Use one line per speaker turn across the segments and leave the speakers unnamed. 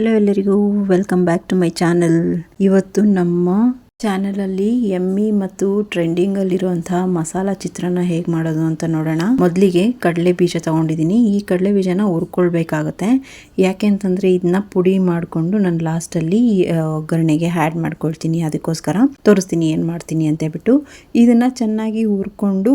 Hello ಎಲ್ಲರಿಗೂ welcome back to my channel ಇವತ್ತು ನಮ್ಮ ಚಾನೆಲಲ್ಲಿ ಎಮ್ಮಿ ಮತ್ತು ಟ್ರೆಂಡಿಂಗ್ ಅಲ್ಲಿರುವಂತಹ ಮಸಾಲಾ ಚಿತ್ರಾನ್ನ ಹೇಗೆ ಮಾಡೋದು ಅಂತ ನೋಡೋಣ. ಮೊದಲಿಗೆ ಕಡಲೆ ಬೀಜ ತಗೊಂಡಿದ್ದೀನಿ. ಈ ಕಡಲೆ ಬೀಜನ ಹುರ್ಕೊಳ್ಬೇಕಾಗತ್ತೆ. ಯಾಕೆ ಅಂತಂದ್ರೆ ಇದನ್ನ ಪುಡಿ ಮಾಡಿಕೊಂಡು ನಾನು ಲಾಸ್ಟಲ್ಲಿ ಒಗ್ಗರಣೆಗೆ ಆ್ಯಡ್ ಮಾಡ್ಕೊಳ್ತೀನಿ. ಅದಕ್ಕೋಸ್ಕರ ತೋರಿಸ್ತೀನಿ ಏನು ಮಾಡ್ತೀನಿ ಅಂತ ಹೇಳ್ಬಿಟ್ಟು. ಇದನ್ನ ಚೆನ್ನಾಗಿ ಹುರ್ಕೊಂಡು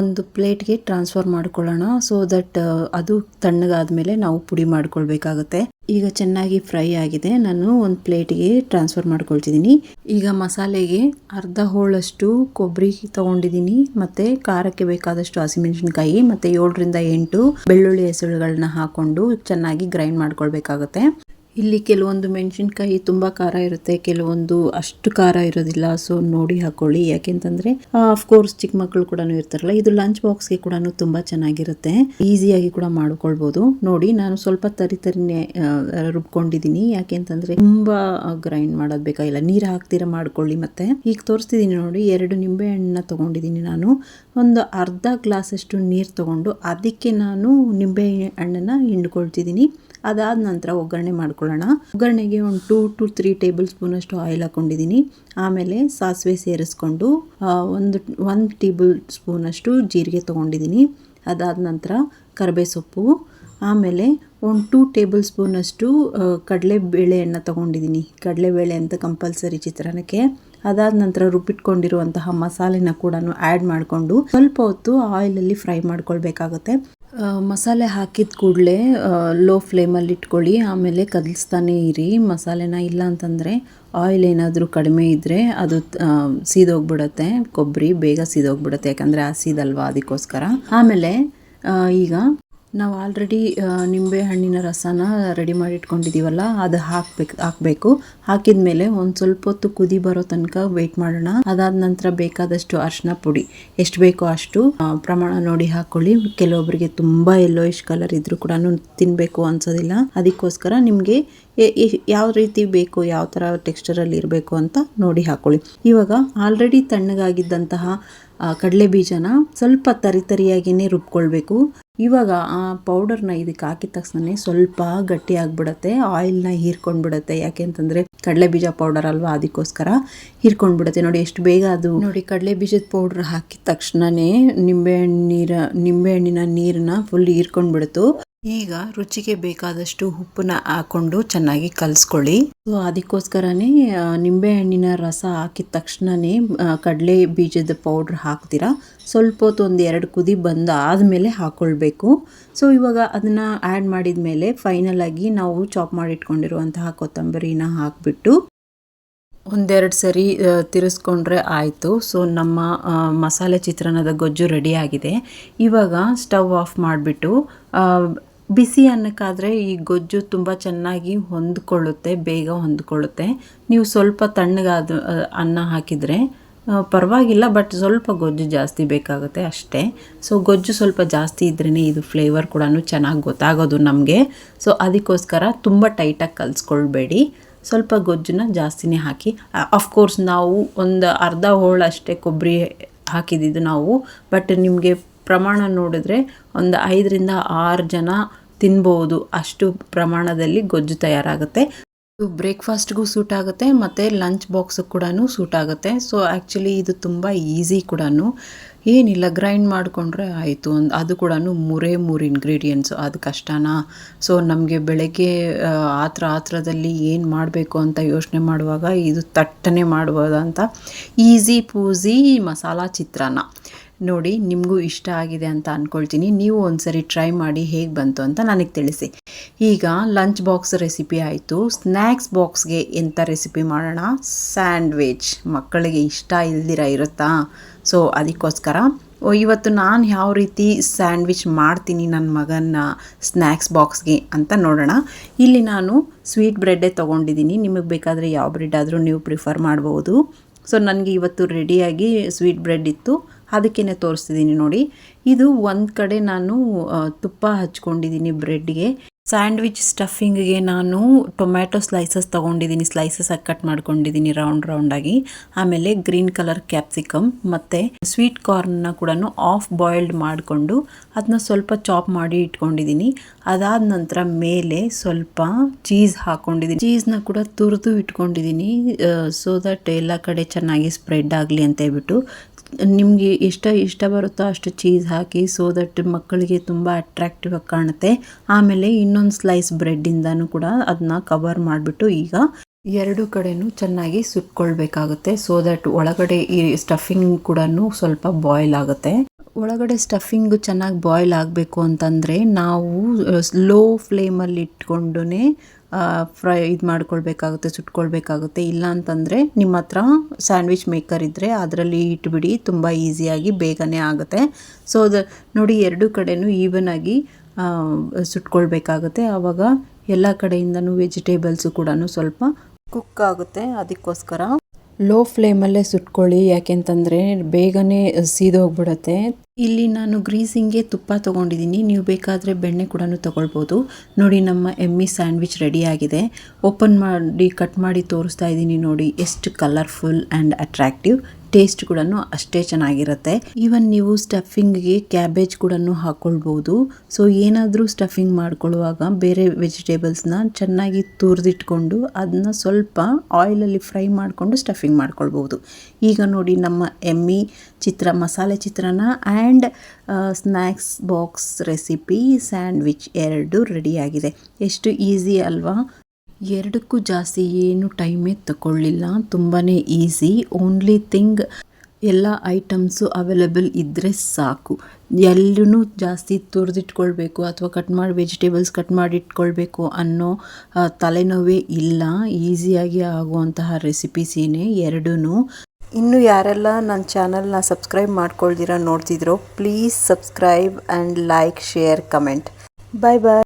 ಒಂದು ಪ್ಲೇಟ್ಗೆ ಟ್ರಾನ್ಸ್ಫರ್ ಮಾಡ್ಕೊಳ್ಳೋಣ. ಸೊ ದಟ್ ಅದು ತಣ್ಣಗಾದ್ಮೇಲೆ ನಾವು ಪುಡಿ ಮಾಡ್ಕೊಳ್ಬೇಕಾಗುತ್ತೆ. ಈಗ ಚೆನ್ನಾಗಿ ಫ್ರೈ ಆಗಿದೆ. ನಾನು ಒಂದು ಪ್ಲೇಟ್ಗೆ ಟ್ರಾನ್ಸ್ಫರ್ ಮಾಡ್ಕೊಳ್ತಿದ್ದೀನಿ. ಈಗ ಮಸಾಲೆಗೆ ಅರ್ಧ ಹೋಳಷ್ಟು ಕೊಬ್ಬರಿ ತಗೊಂಡಿದ್ದೀನಿ. ಮತ್ತೆ ಖಾರಕ್ಕೆ ಬೇಕಾದಷ್ಟು ಹಸಿಮೆಣಸಿನ್ಕಾಯಿ, ಮತ್ತೆ ಏಳರಿಂದ ಎಂಟು ಬೆಳ್ಳುಳ್ಳಿ ಹೆಸರುಗಳನ್ನ ಹಾಕೊಂಡು ಚೆನ್ನಾಗಿ ಗ್ರೈಂಡ್ ಮಾಡ್ಕೊಳ್ಬೇಕಾಗತ್ತೆ. ಇಲ್ಲಿ ಕೆಲವೊಂದು ಮೆಣಸಿನ್ಕಾಯಿ ತುಂಬಾ ಖಾರ ಇರುತ್ತೆ, ಕೆಲವೊಂದು ಅಷ್ಟು ಖಾರ ಇರೋದಿಲ್ಲ ಸೊ ನೋಡಿ ಹಾಕೊಳ್ಳಿ. ಯಾಕೆಂತಂದ್ರೆ ಕೋರ್ಸ್ ಚಿಕ್ಕ ಮಕ್ಕಳು ಕೂಡ ಇರ್ತಾರಲ್ಲ, ಇದು ಲಂಚ್ ಬಾಕ್ಸ್ಗೆ ಕೂಡ ತುಂಬಾ ಚೆನ್ನಾಗಿರುತ್ತೆ. ಈಸಿಯಾಗಿ ಕೂಡ ಮಾಡ್ಕೊಳ್ಬಹುದು ನೋಡಿ, ನಾನು ಸ್ವಲ್ಪ ತರಿ ತರಿನೇ ರುಬ್ಕೊಂಡಿದ್ದೀನಿ ಯಾಕೆಂತಂದ್ರೆ, ತುಂಬಾ ಗ್ರೈಂಡ್ ಮಾಡೋದ್ ಬೇಕಾಗಿಲ್ಲ. ನೀರು ಹಾಕ್ತೀರಾ ಮಾಡ್ಕೊಳ್ಳಿ ಮತ್ತೆ. ಈಗ ತೋರಿಸ್ತಿದ್ದೀನಿ ನೋಡಿ, ಎರಡು ನಿಂಬೆ ಹಣ್ಣನ್ನ ತಗೊಂಡಿದ್ದೀನಿ ನಾನು. ಒಂದು ಅರ್ಧ ಗ್ಲಾಸ್ ಅಷ್ಟು ನೀರು ತಗೊಂಡು, ಅದಕ್ಕೆ ನಾನು ನಿಂಬೆ ಹಣ್ಣನ್ನ ಹಿಂಡ್ಕೊಳ್ತಿದ್ದೀನಿ ಅದಾದ ನಂತರ ಒಗ್ಗರಣೆ ಮಾಡ್ಕೊಳ್ಳೋಣ ಒಗ್ಗರಣೆಗೆ ಒಂದು two to three table spoon ಅಷ್ಟು ಆಯಿಲ್ ಹಾಕೊಂಡಿದ್ದೀನಿ. ಆಮೇಲೆ ಸಾಸಿವೆ ಸೇರಿಸ್ಕೊಂಡು ಒಂದು ಒಂದು ಟೇಬಲ್ ಸ್ಪೂನ್ ಅಷ್ಟು ಜೀರಿಗೆ ತೊಗೊಂಡಿದ್ದೀನಿ. ಅದಾದ ನಂತರ ಕರಿಬೇ ಸೊಪ್ಪು ಆಮೇಲೆ ಒಂದು ಟೂ ಟೇಬಲ್ ಸ್ಪೂನಷ್ಟು ಕಡಲೆ ಬೇಳೆಯನ್ನು ತೊಗೊಂಡಿದ್ದೀನಿ. ಕಡಲೆಬೇಳೆ ಅಂತ ಕಂಪಲ್ಸರಿ ಚಿತ್ರಾನ್ನಕ್ಕೆ. ಅದಾದ ನಂತರ ರುಬ್ಬಿಟ್ಕೊಂಡಿರುವಂತಹ ಮಸಾಲೆನ ಕೂಡ ಆ್ಯಡ್ ಮಾಡಿಕೊಂಡು, ಸ್ವಲ್ಪ ಹೊತ್ತು ಆಯಿಲಲ್ಲಿ ಫ್ರೈ ಮಾಡ್ಕೊಳ್ಬೇಕಾಗುತ್ತೆ. ಮಸಾಲೆ ಹಾಕಿದ ಕೂಡಲೇ ಲೋ ಫ್ಲೇಮಲ್ಲಿ ಇಟ್ಕೊಳ್ಳಿ, ಆಮೇಲೆ ಕದಲಿಸ್ತಾನೆ ಇರಿ. ಮಸಾಲೆನ ಇಲ್ಲ ಅಂತಂದರೆ ಆಯಿಲ್ ಏನಾದರೂ ಕಡಿಮೆ ಇದ್ದರೆ ಅದು ಸೀದೋಗ್ಬಿಡತ್ತೆ. ಕೊಬ್ಬರಿ ಬೇಗ ಸೀದೋಗ್ಬಿಡುತ್ತೆ, ಯಾಕಂದರೆ ಹಸಿದಲ್ವಾ ಅದಕ್ಕೋಸ್ಕರ. ಆಮೇಲೆ ಈಗ ನಾವು ಆಲ್ರೆಡಿ ನಿಂಬೆ ಹಣ್ಣಿನ ರಸನ ರೆಡಿ ಮಾಡಿ ಇಟ್ಕೊಂಡಿದ್ದೀವಲ್ಲ ಅದು ಹಾಕ್ಬೇಕು, ಹಾಕಬೇಕು. ಹಾಕಿದ ಮೇಲೆ ಒಂದು ಸ್ವಲ್ಪ ಹೊತ್ತು ಕುದಿ ಬರೋ ತನಕ ವೆಯ್ಟ್ ಮಾಡೋಣ. ಅದಾದ ನಂತರ ಬೇಕಾದಷ್ಟು ಅರ್ಶಿನ ಪುಡಿ. ಎಷ್ಟು ಬೇಕೋ ಅಷ್ಟು ಪ್ರಮಾಣ ನೋಡಿ ಹಾಕೊಳ್ಳಿ. ಕೆಲವೊಬ್ಬರಿಗೆ ತುಂಬ ಇಷ್ಟು ಕಲರ್ ಇದ್ರೂ ಕೂಡ ತಿನ್ನಬೇಕು ಅನ್ಸೋದಿಲ್ಲ. ಅದಕ್ಕೋಸ್ಕರ ನಿಮಗೆ ಯಾವ ರೀತಿ ಬೇಕು, ಯಾವ ಥರ ಟೆಕ್ಸ್ಚರಲ್ಲಿ ಇರಬೇಕು ಅಂತ ನೋಡಿ ಹಾಕೊಳ್ಳಿ. ಇವಾಗ ಆಲ್ರೆಡಿ ತಣ್ಣಗಾಗಿದ್ದಂತಹ ಕಡಲೆ ಬೀಜನ ಸ್ವಲ್ಪ ತರಿತರಿಯಾಗಿಯೇ ರುಬ್ಕೊಳ್ಬೇಕು. ಇವಾಗ ಆ ಪೌಡರ್ನ ಇದಕ್ಕೆ ಹಾಕಿದ ತಕ್ಷಣ ಸ್ವಲ್ಪ ಗಟ್ಟಿ ಆಗ್ಬಿಡತ್ತೆ ಆಯಿಲ್ನ ಯಾಕೆ ಅಂತಂದ್ರೆ ಕಡಲೆ ಬೀಜ ಪೌಡರ್ ಅಲ್ವಾ, ಅದಕ್ಕೋಸ್ಕರ ಹೀರ್ಕೊಂಡ್ಬಿಡತ್ತೆ. ನೋಡಿ ಎಷ್ಟು ಬೇಗ ಅದು ನೋಡಿ, ಕಡಲೆ ಬೀಜದ ಪೌಡರ್ ಹಾಕಿದ ತಕ್ಷಣನೇ ನಿಂಬೆಹಣ್ಣಿನ ನೀರನ್ನ ಫುಲ್ ಹೀರ್ಕೊಂಡ್ಬಿಡ್ತು. ಈಗ ರುಚಿಗೆ ಬೇಕಾದಷ್ಟು ಉಪ್ಪನ್ನ ಹಾಕೊಂಡು ಚೆನ್ನಾಗಿ ಕಲಸ್ಕೊಳ್ಳಿ. ಸೊ ಅದಕ್ಕೋಸ್ಕರನೇ ನಿಂಬೆಹಣ್ಣಿನ ರಸ ಹಾಕಿದ ತಕ್ಷಣನೇ ಕಡಲೆ ಬೀಜದ ಪೌಡ್ರ್ ಹಾಕ್ತೀರಾ? ಸ್ವಲ್ಪ ಹೊತ್ತು ಒಂದು ಎರಡು ಕುದಿ ಬಂದ ಆದಮೇಲೆ ಹಾಕ್ಕೊಳ್ಬೇಕು ಸೊ ಇವಾಗ ಅದನ್ನು ಆ್ಯಡ್ ಮಾಡಿದ ಮೇಲೆ ಫೈನಲ್ ಆಗಿ ನಾವು ಚಾಪ್ ಮಾಡಿಟ್ಕೊಂಡಿರುವಂತಹ ಕೊತ್ತಂಬರಿನ ಹಾಕಿಬಿಟ್ಟು ಒಂದೆರಡು ಸರಿ ತಿರ್ಸ್ಕೊಂಡ್ರೆ ಆಯಿತು. ಸೊ ನಮ್ಮ ಮಸಾಲೆ ಚಿತ್ರಾನ್ನದ ಗೊಜ್ಜು ರೆಡಿ ಆಗಿದೆ. ಇವಾಗ ಸ್ಟವ್ ಆಫ್ ಮಾಡಿಬಿಟ್ಟು ಬಿಸಿ ಅನ್ನಕ್ಕಾದರೆ ಈ ಗೊಜ್ಜು ತುಂಬ ಚೆನ್ನಾಗಿ ಹೊಂದ್ಕೊಳ್ಳುತ್ತೆ, ಬೇಗ ಹೊಂದ್ಕೊಳ್ಳುತ್ತೆ. ನೀವು ಸ್ವಲ್ಪ ತಣ್ಣಗಾದ ಅನ್ನ ಹಾಕಿದರೆ ಪರವಾಗಿಲ್ಲ, ಬಟ್ ಸ್ವಲ್ಪ ಗೊಜ್ಜು ಜಾಸ್ತಿ ಬೇಕಾಗುತ್ತೆ ಅಷ್ಟೇ. ಸೊ ಗೊಜ್ಜು ಸ್ವಲ್ಪ ಜಾಸ್ತಿ ಇದ್ರೇ ಇದು ಫ್ಲೇವರ್ ಕೂಡ ಚೆನ್ನಾಗಿ ಗೊತ್ತಾಗೋದು ನಮಗೆ. ಸೊ ಅದಕ್ಕೋಸ್ಕರ ತುಂಬ ಟೈಟಾಗಿ ಕಲಿಸ್ಕೊಳ್ಬೇಡಿ. ಸ್ವಲ್ಪ ಗೊಜ್ಜನ್ನ ಜಾಸ್ತಿನೇ ಹಾಕಿ ಅಫ್ಕೋರ್ಸ್ ನಾವು ಒಂದು ಅರ್ಧ ಹೋಳಷ್ಟೇ ಕೊಬ್ಬರಿ ಹಾಕಿದ್ದು ನಾವು, ಬಟ್ ನಿಮಗೆ ಪ್ರಮಾಣ ನೋಡಿದ್ರೆ ಒಂದು ಐದರಿಂದ ಆರು ಜನ ತಿನ್ಬೋದು. ಅಷ್ಟು ಪ್ರಮಾಣದಲ್ಲಿ ಗೊಜ್ಜು ತಯಾರಾಗುತ್ತೆ. ಇದು ಬ್ರೇಕ್ಫಾಸ್ಟ್ಗೂ ಸೂಟ್ ಆಗುತ್ತೆ, ಮತ್ತು ಲಂಚ್ ಬಾಕ್ಸ್ ಕೂಡ ಸೂಟ್ ಆಗುತ್ತೆ. ಸೊ ಆ್ಯಕ್ಚುಲಿ ಇದು ತುಂಬ ಈಸಿ ಕೂಡ ಏನಿಲ್ಲ, ಗ್ರೈಂಡ್ ಮಾಡಿಕೊಂಡ್ರೆ ಆಯಿತು. ಒಂದು, ಅದು ಕೂಡ ಮೂರೇ ಮೂರು ಇಂಗ್ರೀಡಿಯೆಂಟ್ಸು ಅದು ಕಷ್ಟನಾ? ಸೊ ನಮಗೆ ಬೆಳಗ್ಗೆ ಆತ್ರ ಆತ್ರದಲ್ಲಿ ಏನು ಮಾಡಬೇಕು ಅಂತ ಯೋಚನೆ ಮಾಡುವಾಗ ಇದು ತಟ್ಟನೆ ಮಾಡ್ಬೋದಂತ ಈಸಿ ಪೂಸಿ ಮಸಾಲ ಚಿತ್ರಾನ್ನ. ನೋಡಿ, ನಿಮಗೂ ಇಷ್ಟ ಆಗಿದೆ ಅಂತ ಅಂದ್ಕೊಳ್ತೀನಿ ನೀವು ಒಂದ್ಸರಿ ಟ್ರೈ ಮಾಡಿ ಹೇಗೆ ಬಂತು ಅಂತ ನನಗೆ ತಿಳಿಸಿ. ಈಗ ಲಂಚ್ ಬಾಕ್ಸ್ ರೆಸಿಪಿ ಆಯಿತು. ಸ್ನ್ಯಾಕ್ಸ್ ಬಾಕ್ಸ್ಗೆ ಎಂಥ ರೆಸಿಪಿ ಮಾಡೋಣ? ಸ್ಯಾಂಡ್ವಿಚ್ ಮಕ್ಕಳಿಗೆ ಇಷ್ಟ ಇಲ್ದಿರ ಇರುತ್ತಾ? ಸೊ ಅದಕ್ಕೋಸ್ಕರ ಇವತ್ತು ನಾನು ಯಾವ ರೀತಿ ಸ್ಯಾಂಡ್ವಿಚ್ ಮಾಡ್ತೀನಿ ನನ್ನ ಮಗನ ಸ್ನ್ಯಾಕ್ಸ್ ಬಾಕ್ಸ್ಗೆ ಅಂತ ನೋಡೋಣ. ಇಲ್ಲಿ ನಾನು ಸ್ವೀಟ್ ಬ್ರೆಡ್ಡೇ ತೊಗೊಂಡಿದ್ದೀನಿ. ನಿಮಗೆ ಬೇಕಾದರೆ ಯಾವ ಬ್ರೆಡ್ ಆದರೂ ನೀವು ಪ್ರಿಫರ್ ಮಾಡ್ಬೋದು. ಸೊ ನನಗೆ ಇವತ್ತು ರೆಡಿಯಾಗಿ ಸ್ವೀಟ್ ಬ್ರೆಡ್ ಇತ್ತು. ಅದಕ್ಕೇ ತೋರಿಸ್ತಿದ್ದೀನಿ ನೋಡಿ. ಇದು ಒಂದು ಕಡೆ ನಾನು ತುಪ್ಪ ಹಚ್ಕೊಂಡಿದ್ದೀನಿ ಬ್ರೆಡ್ಗೆ ಸ್ಯಾಂಡ್ವಿಚ್ ಸ್ಟಫಿಂಗ್ಗೆ ನಾನು ಟೊಮ್ಯಾಟೊ ಸ್ಲೈಸಸ್ ತೊಗೊಂಡಿದ್ದೀನಿ, ಸ್ಲೈಸಸ್ ಆಗಿ ಕಟ್ ಮಾಡ್ಕೊಂಡಿದ್ದೀನಿ ರೌಂಡ್ ರೌಂಡಾಗಿ ಆಮೇಲೆ ಗ್ರೀನ್ ಕಲರ್ ಕ್ಯಾಪ್ಸಿಕಮ್ ಮತ್ತು ಸ್ವೀಟ್ ಕಾರ್ನ್ನ ಕೂಡ ಆಫ್ ಬಾಯ್ಲ್ಡ್ ಮಾಡಿಕೊಂಡು ಅದನ್ನ ಸ್ವಲ್ಪ ಚಾಪ್ ಮಾಡಿ ಇಟ್ಕೊಂಡಿದ್ದೀನಿ. ಅದಾದ ನಂತರ ಮೇಲೆ ಸ್ವಲ್ಪ ಚೀಸ್ ಹಾಕ್ಕೊಂಡಿದ್ದೀನಿ ಚೀಸ್ನ ಕೂಡ ತುರಿದು ಇಟ್ಕೊಂಡಿದ್ದೀನಿ ಸೊ ದಟ್ ಎಲ್ಲ ಕಡೆ ಚೆನ್ನಾಗಿ ಸ್ಪ್ರೆಡ್ ಆಗಲಿ ಅಂತ ಹೇಳ್ಬಿಟ್ಟು. ನಿಮಗೆ ಇಷ್ಟ ಇಷ್ಟ ಬರುತ್ತೋ ಅಷ್ಟು ಚೀಸ್ ಹಾಕಿ ಸೊ ದಟ್ ಮಕ್ಕಳಿಗೆ ತುಂಬ ಅಟ್ರಾಕ್ಟಿವ್ ಆಗಿ ಕಾಣುತ್ತೆ. ಆಮೇಲೆ ಇನ್ನೊಂದು ಸ್ಲೈಸ್ ಬ್ರೆಡ್ಡಿಂದನೂ ಕೂಡ ಅದನ್ನ ಕವರ್ ಮಾಡಿಬಿಟ್ಟು ಈಗ ಎರಡು ಕಡೆನೂ ಚೆನ್ನಾಗಿ ಸುಟ್ಕೊಳ್ಬೇಕಾಗುತ್ತೆ. ಸೊ ದಟ್ ಒಳಗಡೆ ಈ ಸ್ಟಫಿಂಗ್ ಕೂಡ ಸ್ವಲ್ಪ ಬಾಯ್ಲ್ ಆಗುತ್ತೆ. ಒಳಗಡೆ ಸ್ಟಫಿಂಗ್ ಚೆನ್ನಾಗಿ ಬಾಯ್ಲ್ ಆಗಬೇಕು ಅಂತಂದರೆ ನಾವು ಲೋ ಫ್ಲೇಮಲ್ಲಿ ಇಟ್ಕೊಂಡು ಫ್ರೈ ಇದು ಮಾಡ್ಕೊಳ್ಬೇಕಾಗುತ್ತೆ, ಸುಟ್ಕೊಳ್ಬೇಕಾಗುತ್ತೆ. ಇಲ್ಲ ಅಂತಂದರೆ ನಿಮ್ಮ ಹತ್ರ ಸ್ಯಾಂಡ್ವಿಚ್ ಮೇಕರ್ ಇದ್ದರೆ ಅದರಲ್ಲಿ ಇಟ್ಬಿಡಿ, ತುಂಬ ಈಸಿಯಾಗಿ ಬೇಗನೆ ಆಗುತ್ತೆ. ಸೊ ದ ನೋಡಿ ಎರಡು ಕಡೆನೂ ಈವನ್ ಆಗಿ ಸುಟ್ಕೊಳ್ಬೇಕಾಗುತ್ತೆ. ಆವಾಗ ಎಲ್ಲ ಕಡೆಯಿಂದನೂ ವೆಜಿಟೇಬಲ್ಸು ಕೂಡ ಸ್ವಲ್ಪ ಕುಕ್ ಆಗುತ್ತೆ ಅದಕ್ಕೋಸ್ಕರ. ಲೋ ಫ್ಲೇಮಲ್ಲೇ ಸುಟ್ಕೊಳ್ಳಿ ಯಾಕೆಂತಂದರೆ ಬೇಗನೆ ಸೀದೋಗ್ಬಿಡತ್ತೆ ಇಲ್ಲಿ ನಾನು ಗ್ರೀಸಿಂಗ್ಗೆ ತುಪ್ಪ ತೊಗೊಂಡಿದ್ದೀನಿ. ನೀವು ಬೇಕಾದರೆ ಬೆಣ್ಣೆ ಕೂಡ ತೊಗೊಳ್ಬೋದು. ನೋಡಿ ನಮ್ಮ ಎಮ್ಮಿ ಸ್ಯಾಂಡ್ವಿಚ್ ರೆಡಿ ಆಗಿದೆ. ಓಪನ್ ಮಾಡಿ ಕಟ್ ಮಾಡಿ ತೋರಿಸ್ತಾ ಇದ್ದೀನಿ ನೋಡಿ ಎಷ್ಟು ಕಲರ್ಫುಲ್ ಆ್ಯಂಡ್ ಅಟ್ರಾಕ್ಟಿವ್. ಟೇಸ್ಟ್ ಕೂಡ ಅಷ್ಟೇ ಚೆನ್ನಾಗಿರುತ್ತೆ. ಈವನ್ ನೀವು ಸ್ಟಫಿಂಗ್ಗೆ ಕ್ಯಾಬೇಜ್ ಕೂಡ ಹಾಕ್ಕೊಳ್ಬೋದು ಸೊ ಏನಾದರೂ ಸ್ಟಫಿಂಗ್ ಮಾಡ್ಕೊಳ್ಳುವಾಗ ಬೇರೆ ವೆಜಿಟೇಬಲ್ಸ್ನ ಚೆನ್ನಾಗಿ ತುರಿದಿಟ್ಕೊಂಡು ಅದನ್ನ ಸ್ವಲ್ಪ ಆಯಿಲಲ್ಲಿ ಫ್ರೈ ಮಾಡಿಕೊಂಡು ಸ್ಟಫಿಂಗ್ ಮಾಡ್ಕೊಳ್ಬೋದು. ಈಗ ನೋಡಿ ನಮ್ಮ ಎಮ್ಮಿ ಚಿತ್ರ, ಮಸಾಲೆ ಚಿತ್ರನ and snacks box recipe sandwich ಎರಡು ರೆಡಿಯಾಗಿದೆ ಎಷ್ಟು ಈಸಿ ಅಲ್ವಾ? ಎರಡಕ್ಕೂ ಜಾಸ್ತಿ ಏನು ಟೈಮೇ ತಗೊಳ್ಳಿಲ್ಲ. ತುಂಬಾ ಈಸಿ. ಓನ್ಲಿ ಥಿಂಗ್ ಎಲ್ಲ ಐಟಮ್ಸು ಅವೈಲೇಬಲ್ ಇದ್ದರೆ ಸಾಕು. ಎಲ್ಲೂ ಜಾಸ್ತಿ ತುರಿದಿಟ್ಕೊಳ್ಬೇಕು ಅಥವಾ ಕಟ್ ಮಾಡಿ ವೆಜಿಟೇಬಲ್ಸ್ ಕಟ್ ಮಾಡಿ ಇಟ್ಕೊಳ್ಬೇಕು ಅನ್ನೋ ತಲೆನೋವೇ ಇಲ್ಲ. ಈಸಿಯಾಗಿ ಆಗುವಂತಹ ರೆಸಿಪೀಸ್ ಏನೇ ಎರಡೂ ಇನ್ನು ಯಾರೆಲ್ಲ ನನ್ನ ಚಾನಲ್ನ ಸಬ್ಸ್ಕ್ರೈಬ್ ಮಾಡ್ಕೊಳ್ದಿರೋ ನೋಡ್ತಿದ್ರೋ please subscribe and like share comment bye bye